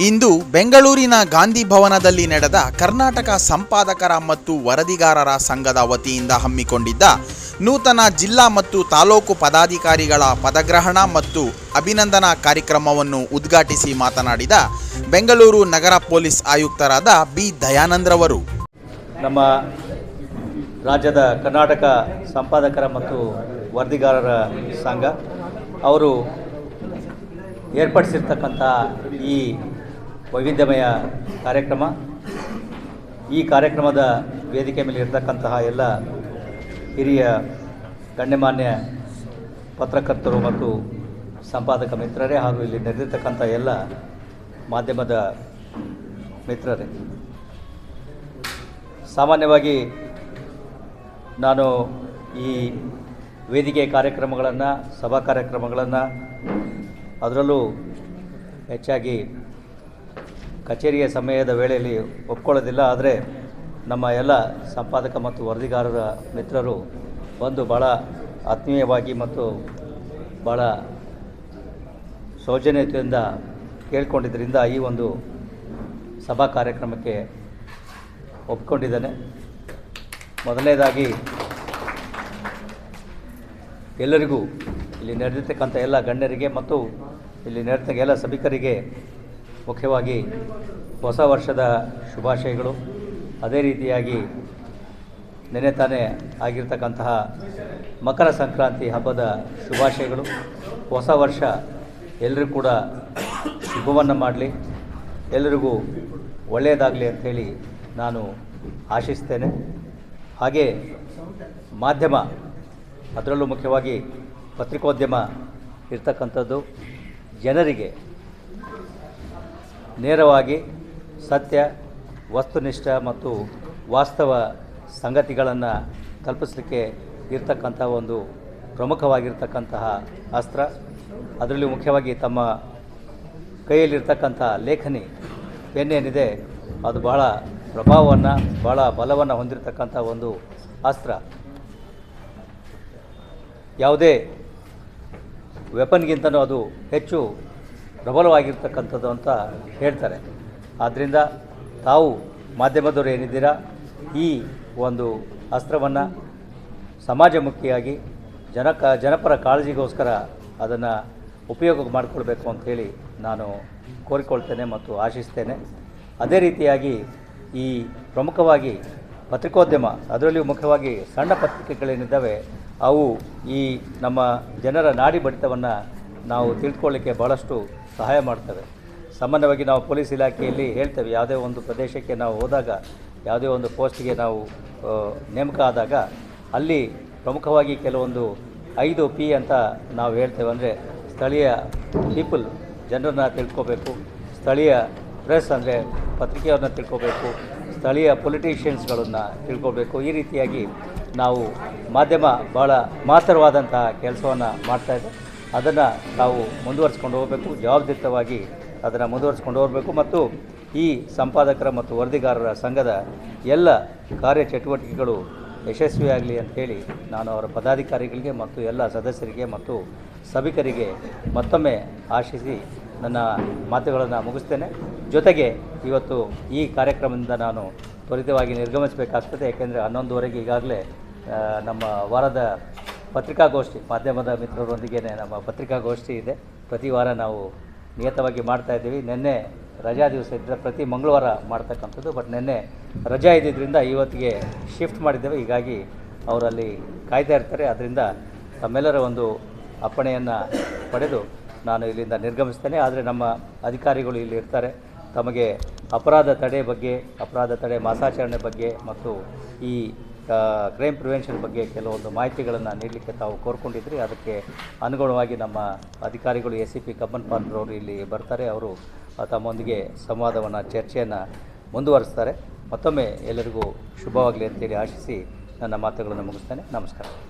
ಇಂದು ಬೆಂಗಳೂರಿನ ಗಾಂಧಿ ಭವನದಲ್ಲಿ ನಡೆದ ಕರ್ನಾಟಕ ಸಂಪಾದಕರ ಮತ್ತು ವರದಿಗಾರರ ಸಂಘದ ವತಿಯಿಂದ ಹಮ್ಮಿಕೊಂಡಿದ್ದ ನೂತನ ಜಿಲ್ಲಾ ಮತ್ತು ತಾಲೂಕು ಪದಾಧಿಕಾರಿಗಳ ಪದಗ್ರಹಣ ಮತ್ತು ಅಭಿನಂದನಾ ಕಾರ್ಯಕ್ರಮವನ್ನು ಉದ್ಘಾಟಿಸಿ ಮಾತನಾಡಿದ ಬೆಂಗಳೂರು ನಗರ ಪೊಲೀಸ್ ಆಯುಕ್ತರಾದ ಬಿ ದಯಾನಂದ್ರವರು. ನಮ್ಮ ರಾಜ್ಯದ ಕರ್ನಾಟಕ ಸಂಪಾದಕರ ಮತ್ತು ವರದಿಗಾರರ ಸಂಘ, ಅವರು ಏರ್ಪಡಿಸಿರ್ತಕ್ಕಂಥ ಈ ವೈವಿಧ್ಯಮಯ ಕಾರ್ಯಕ್ರಮ. ಈ ಕಾರ್ಯಕ್ರಮದ ವೇದಿಕೆ ಮೇಲೆ ಇರತಕ್ಕಂತಹ ಎಲ್ಲ ಹಿರಿಯ ಗಣ್ಯಮಾನ್ಯ ಪತ್ರಕರ್ತರು ಮತ್ತು ಸಂಪಾದಕ ಮಿತ್ರರೇ ಹಾಗೂ ಇಲ್ಲಿ ನೆರೆದಿರ್ತಕ್ಕಂಥ ಎಲ್ಲ ಮಾಧ್ಯಮದ ಮಿತ್ರರೇ. ಸಾಮಾನ್ಯವಾಗಿ ನಾನು ಈ ವೇದಿಕೆ ಕಾರ್ಯಕ್ರಮಗಳನ್ನು, ಸಭಾ ಕಾರ್ಯಕ್ರಮಗಳನ್ನು ಅದರಲ್ಲೂ ಹೆಚ್ಚಾಗಿ ಕಚೇರಿಯ ಸಮಯದ ವೇಳೆಯಲ್ಲಿ ಒಪ್ಕೊಳ್ಳೋದಿಲ್ಲ, ಆದರೆ ನಮ್ಮ ಎಲ್ಲ ಸಂಪಾದಕ ಮತ್ತು ವರದಿಗಾರರ ಮಿತ್ರರು ಬಂದು ಭಾಳ ಆತ್ಮೀಯವಾಗಿ ಮತ್ತು ಭಾಳ ಸೌಜನ್ಯತೆಯಿಂದ ಕೇಳ್ಕೊಂಡಿದ್ದರಿಂದ ಈ ಒಂದು ಸಭಾ ಕಾರ್ಯಕ್ರಮಕ್ಕೆ ಒಪ್ಕೊಂಡಿದ್ದಾನೆ. ಮೊದಲನೇದಾಗಿ, ಎಲ್ಲರಿಗೂ ಇಲ್ಲಿ ನಡೆದಿರ್ತಕ್ಕಂಥ ಎಲ್ಲ ಗಣ್ಯರಿಗೆ ಮತ್ತು ಇಲ್ಲಿ ನಡೆದ ಎಲ್ಲ ಸಭಿಕರಿಗೆ ಮುಖ್ಯವಾಗಿ ಹೊಸ ವರ್ಷದ ಶುಭಾಶಯಗಳು. ಅದೇ ರೀತಿಯಾಗಿ ನೆನೆ ತಾನೇ ಆಗಿರ್ತಕ್ಕಂತಹ ಮಕರ ಸಂಕ್ರಾಂತಿ ಹಬ್ಬದ ಶುಭಾಶಯಗಳು. ಹೊಸ ವರ್ಷ ಎಲ್ಲರೂ ಕೂಡ ಶುಭವನ್ನು ಮಾಡಲಿ. ಎಲ್ಲರಿಗೂ ಒಳ್ಳೆಯದಾಗಲಿ ಅಂಥೇಳಿ ನಾನು ಆಶಿಸ್ತೇನೆ. ಹಾಗೆ ಮಾಧ್ಯಮ, ಅದರಲ್ಲೂ ಮುಖ್ಯವಾಗಿ ಪತ್ರಿಕೋದ್ಯಮ ಇರ್ತಕ್ಕಂಥದ್ದು ಜನರಿಗೆ ನೇರವಾಗಿ ಸತ್ಯ, ವಸ್ತುನಿಷ್ಠ ಮತ್ತು ವಾಸ್ತವ ಸಂಗತಿಗಳನ್ನು ಕಲ್ಪಿಸಲಿಕ್ಕೆ ಇರ್ತಕ್ಕಂಥ ಒಂದು ಪ್ರಮುಖವಾಗಿರ್ತಕ್ಕಂತಹ ಅಸ್ತ್ರ. ಅದರಲ್ಲಿ ಮುಖ್ಯವಾಗಿ ತಮ್ಮ ಕೈಯಲ್ಲಿರ್ತಕ್ಕಂಥ ಲೇಖನಿ ಏನಿದೆ, ಅದು ಬಹಳ ಪ್ರಭಾವವನ್ನು, ಬಹಳ ಬಲವನ್ನು ಹೊಂದಿರತಕ್ಕಂಥ ಒಂದು ಅಸ್ತ್ರ. ಯಾವುದೇ ವೆಪನ್ಗಿಂತನೂ ಅದು ಹೆಚ್ಚು ಪ್ರಬಲವಾಗಿರ್ತಕ್ಕಂಥದ್ದು ಅಂತ ಹೇಳ್ತಾರೆ. ಆದ್ದರಿಂದ ತಾವು ಮಾಧ್ಯಮದವರು ಏನಿದ್ದೀರಾ, ಈ ಒಂದು ಅಸ್ತ್ರವನ್ನು ಸಮಾಜಮುಖಿಯಾಗಿ ಜನಕ ಜನಪರ ಕಾಳಜಿಗೋಸ್ಕರ ಅದನ್ನು ಉಪಯೋಗ ಮಾಡಿಕೊಳ್ಬೇಕು ಅಂಥೇಳಿ ನಾನು ಕೋರಿಕೊಳ್ತೇನೆ ಮತ್ತು ಆಶಿಸ್ತೇನೆ. ಅದೇ ರೀತಿಯಾಗಿ ಈ ಪ್ರಮುಖವಾಗಿ ಪತ್ರಿಕೋದ್ಯಮ, ಅದರಲ್ಲಿಯೂ ಮುಖ್ಯವಾಗಿ ಸಣ್ಣ ಪತ್ರಿಕೆಗಳೇನಿದ್ದಾವೆ, ಅವು ಈ ನಮ್ಮ ಜನರ ನಾಡಿ ಬಡಿತವನ್ನು ನಾವು ತಿಳ್ಕೊಳ್ಳಿಕ್ಕೆ ಭಾಳಷ್ಟು ಸಹಾಯ ಮಾಡ್ತವೆ. ಸಾಮಾನ್ಯವಾಗಿ ನಾವು ಪೊಲೀಸ್ ಇಲಾಖೆಯಲ್ಲಿ ಹೇಳ್ತೇವೆ, ಯಾವುದೇ ಒಂದು ಪ್ರದೇಶಕ್ಕೆ ನಾವು ಹೋದಾಗ, ಯಾವುದೇ ಒಂದು ಪೋಸ್ಟ್ಗೆ ನಾವು ನೇಮಕ ಆದಾಗ ಅಲ್ಲಿ ಪ್ರಮುಖವಾಗಿ ಕೆಲವೊಂದು ಐದು ಪಿ ಅಂತ ನಾವು ಹೇಳ್ತೇವೆ. ಅಂದರೆ ಸ್ಥಳೀಯ ಪೀಪಲ್ ಜನರನ್ನ ತಿಳ್ಕೋಬೇಕು, ಸ್ಥಳೀಯ ಪ್ರೆಸ್ ಅಂದರೆ ಪತ್ರಿಕೆಯವ್ರನ್ನ ತಿಳ್ಕೋಬೇಕು, ಸ್ಥಳೀಯ ಪೊಲಿಟಿಷಿಯನ್ಸ್ಗಳನ್ನು ತಿಳ್ಕೋಬೇಕು. ಈ ರೀತಿಯಾಗಿ ನಾವು ಮಾಧ್ಯಮ ಭಾಳ ಮಹತ್ತರವಾದಂತಹ ಕೆಲಸವನ್ನು ಮಾಡ್ತಾಯಿದೆ ಅದನ್ನು ನಾವು ಮುಂದುವರಿಸ್ಕೊಂಡು ಹೋಗಬೇಕು ಜವಾಬ್ದಾರಿತವಾಗಿ ಅದನ್ನು ಮುಂದುವರಿಸ್ಕೊಂಡು ಹೋಗಬೇಕು ಮತ್ತು ಈ ಸಂಪಾದಕರ ಮತ್ತು ವರದಿಗಾರರ ಸಂಘದ ಎಲ್ಲ ಕಾರ್ಯಚಟುವಟಿಕೆಗಳು ಯಶಸ್ವಿಯಾಗಲಿ ಅಂಥೇಳಿ ನಾನು ಅವರ ಪದಾಧಿಕಾರಿಗಳಿಗೆ ಮತ್ತು ಎಲ್ಲ ಸದಸ್ಯರಿಗೆ ಮತ್ತು ಸಭಿಕರಿಗೆ ಮತ್ತೊಮ್ಮೆ ಆಶಿಸಿ ನನ್ನ ಮಾತುಗಳನ್ನು ಮುಗಿಸ್ತೇನೆ. ಜೊತೆಗೆ ಇವತ್ತು ಈ ಕಾರ್ಯಕ್ರಮದಿಂದ ನಾನು ತ್ವರಿತವಾಗಿ ನಿರ್ಗಮಿಸಬೇಕಾಗ್ತದೆ, ಯಾಕೆಂದರೆ ಹನ್ನೊಂದುವರೆಗೆ ಈಗಾಗಲೇ ನಮ್ಮ ವಾರದ ಪತ್ರಿಕಾಗೋಷ್ಠಿ, ಮಾಧ್ಯಮದ ಮಿತ್ರರೊಂದಿಗೆ ನಮ್ಮ ಪತ್ರಿಕಾಗೋಷ್ಠಿ ಇದೆ. ಪ್ರತಿ ವಾರ ನಾವು ನಿಯತವಾಗಿ ಮಾಡ್ತಾ ಇದ್ದೀವಿ. ನಿನ್ನೆ ರಜಾ ದಿವಸ ಇದ್ದರೆ ಪ್ರತಿ ಮಂಗಳವಾರ ಮಾಡ್ತಕ್ಕಂಥದ್ದು, ಬಟ್ ನಿನ್ನೆ ರಜಾ ಇದ್ದಿದ್ದರಿಂದ ಇವತ್ತಿಗೆ ಶಿಫ್ಟ್ ಮಾಡಿದ್ದೇವೆ. ಹೀಗಾಗಿ ಅವರಲ್ಲಿ ಕಾಯ್ತಾ ಇರ್ತಾರೆ. ಅದರಿಂದ ತಮ್ಮೆಲ್ಲರ ಒಂದು ಅಪ್ಪಣೆಯನ್ನು ಪಡೆದು ನಾನು ಇಲ್ಲಿಂದ ನಿರ್ಗಮಿಸ್ತೇನೆ. ಆದರೆ ನಮ್ಮ ಅಧಿಕಾರಿಗಳು ಇಲ್ಲಿ ಇರ್ತಾರೆ. ತಮಗೆ ಅಪರಾಧ ತಡೆ ಬಗ್ಗೆ, ಅಪರಾಧ ತಡೆ ಮಾಸಾಚರಣೆ ಬಗ್ಗೆ ಮತ್ತು ಈ ಕ್ರೈಮ್ ಪ್ರಿವೆನ್ಷನ್ ಬಗ್ಗೆ ಕೆಲವೊಂದು ಮಾಹಿತಿಗಳನ್ನು ನೀಡಲಿಕ್ಕೆ ತಾವು ಕೋರ್ಕೊಂಡಿದ್ರಿ. ಅದಕ್ಕೆ ಅನುಗುಣವಾಗಿ ನಮ್ಮ ಅಧಿಕಾರಿಗಳು ಎಸ್ ಸಿ ಪಿ ಕಬ್ಬನ್ ಇಲ್ಲಿ ಬರ್ತಾರೆ. ಅವರು ತಮ್ಮೊಂದಿಗೆ ಸಂವಾದವನ್ನು, ಚರ್ಚೆಯನ್ನು ಮುಂದುವರಿಸ್ತಾರೆ. ಮತ್ತೊಮ್ಮೆ ಎಲ್ಲರಿಗೂ ಶುಭವಾಗಲಿ ಅಂತೇಳಿ ಆಶಿಸಿ ನನ್ನ ಮಾತುಗಳನ್ನು ಮುಗಿಸ್ತೇನೆ. ನಮಸ್ಕಾರ.